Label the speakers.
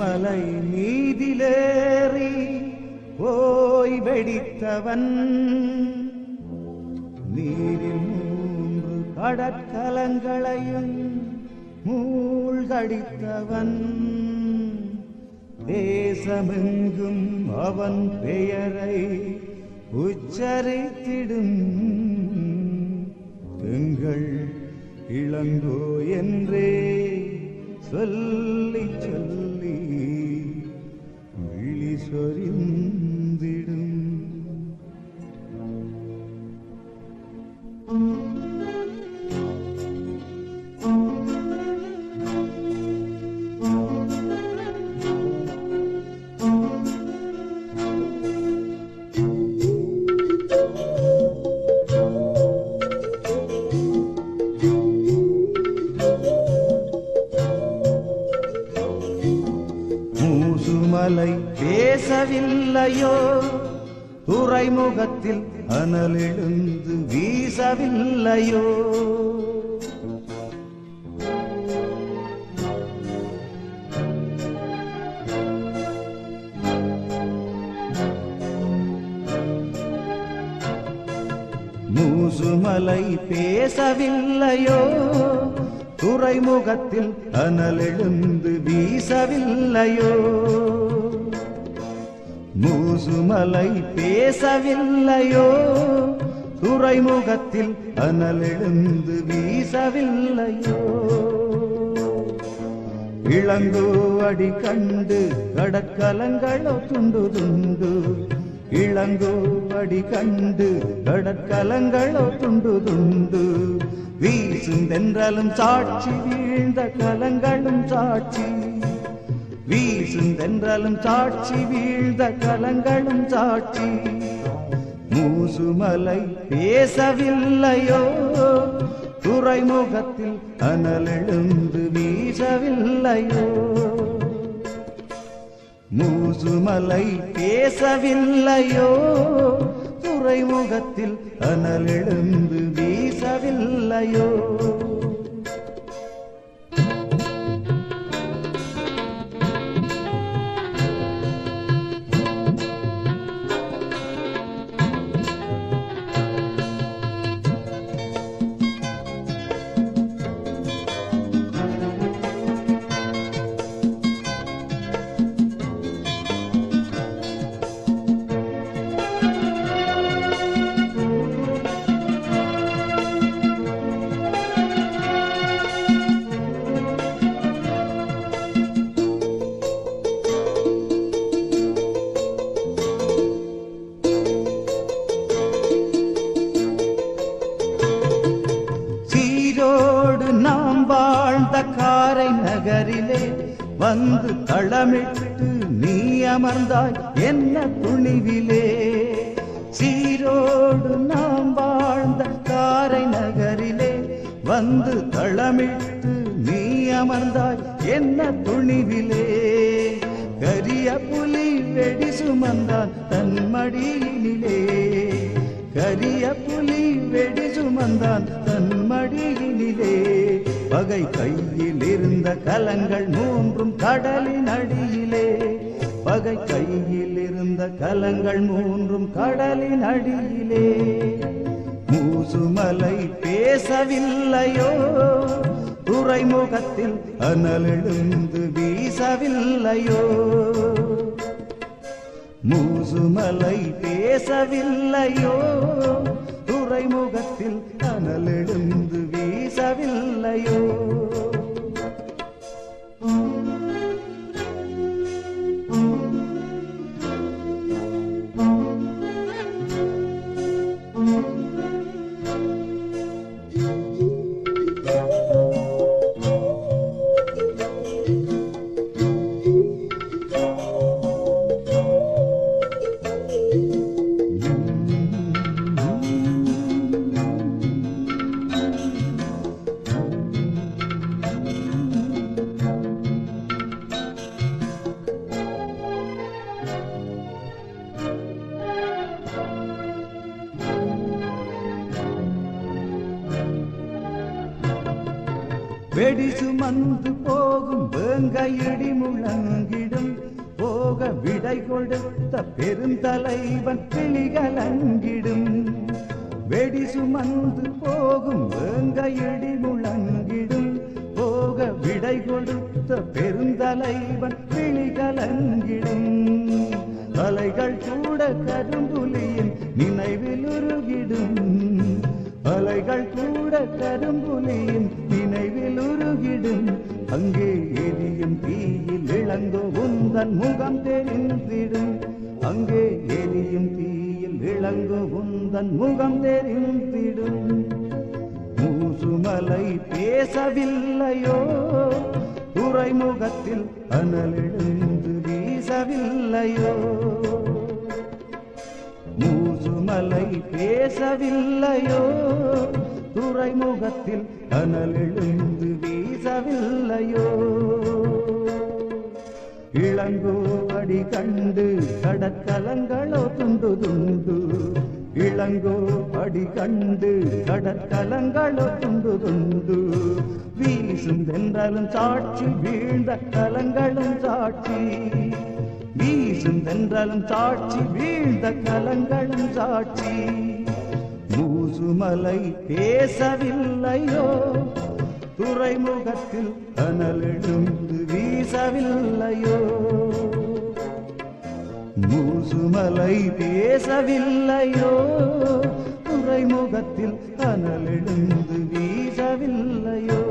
Speaker 1: மலை மீதிலேறி போய் வெடித்தவன். நீரில் மூன்று கடற்கலங்களையும் மூழ்கடித்தவன். தேசமெங்கும் அவன் பெயரை உச்சரித்திடும். எங்கள் இளங்கோ என்றே சொல்லி சொல்லி നീ വിളിസൊരിഞ്ഞ இல்லையோ துறைமுகத்தில் அனலெழுந்து வீசவில்லையோ? மூசுமலை பேசவில்லையோ? துறைமுகத்தில் அனலெழுந்து வீசவில்லையோ? மூசுமலை பேசவில்லையோ? துறைமுகத்தில் அனலெழுந்து வீசவில்லையோ? இளங்கோ அடி கண்டு கடற்கலங்களோ துண்டு துண்டு. இளங்கோ அடி கண்டு கடற்கலங்களோ துண்டு துண்டு. வீசும் தென்றலும் சாட்சி வீழ்ந்த கலங்களும் சாட்சி. வீசுந்தென்றலும் சாட்சி வீழ்ந்த கலங்களும் சாட்சி. மூசுமலை பேசவில்லையோ? துறைமுகத்தில் அனலெழுந்து வீசவில்லையோ? மூசுமலை பேசவில்லையோ? துறைமுகத்தில் அனலெழுந்து வீசவில்லையோ? வந்து தளமிட்டு நீ அமர்ந்தாய் என்ன துணிவிலே சீரோடு நாம் வாழ்ந்த காரை நகரிலே வந்து தளமிட்டு நீ அமர்ந்தாய் என்ன துணிவிலே கரிய புலி வெடி சுமந்தான் தன் மடியினிலே. கரிய புலி வெடி சுமந்தான் தன் மடியினிலே. பகை கையில் இருந்த கலங்கள் மூன்றும் கடலின் அடியிலே. பகை கையில் இருந்த கலங்கள் மூன்றும் கடலின் அடியிலே. மூசுமலை பேசவில்லையோ? துறைமுகத்தில் அனலெழுந்து வீசவில்லையோ? மூசுமலை பேசவில்லையோ? துறைமுகத்தில் அனலெழுந்து வீசவில்லையோ? வெடி சுமந்து போகும் வேங்கையடி முழங்கிடும். போக விடை கொடுத்த பெருந்தலைவன் கிளிகளங்கிடும் வெடி சுமந்து போகும் வேங்கையடி முழங்கிடும். போக விடை கொடுத்த பெருந்தலைவன் கிளிகளங்கிடும் அலைகள் கூட கரும்புலியின் நினைவில் உருகிடும். அலைகள் கூட கரும்புலியின் நினைவில் உருகிடும். அங்கே எரியும் தீயில் இளங்கோ உந்தன் முகம் தெரிந்திடும். அங்கே எரியும் தீயில் இளங்கோ உந்தன் முகம் தெரிந்திடும். மூசுமலை பேசவில்லையோ? துறைமுகத்தில் அனலெழுந்து வீசவில்லையோ? மூசுமலை பேசவில்லையோ? துறைமுகத்தில் அனலெழுந்து வீசவில்லையோ? இளங்கோடி கண்டு கடற்கலங்களோ துண்டு துண்டு. இளங்கோ அடி கண்டு கடற்கலங்களோ துண்டு துண்டு. வீசும் தென்றலும் சாட்சி வீழ்ந்த கலங்களும் சாட்சி. வீசும் தென்றலும் சாட்சி வீழ்ந்த கலங்களும் சாட்சி. மூசுமலை பேசவில்லையோ? துறைமுகத்தில் அனலெழுந்து வீசவில்லையோ? மூசுமலை பேசவில்லையோ? துறைமுகத்தில் அனலெழுந்து வீசவில்லையோ?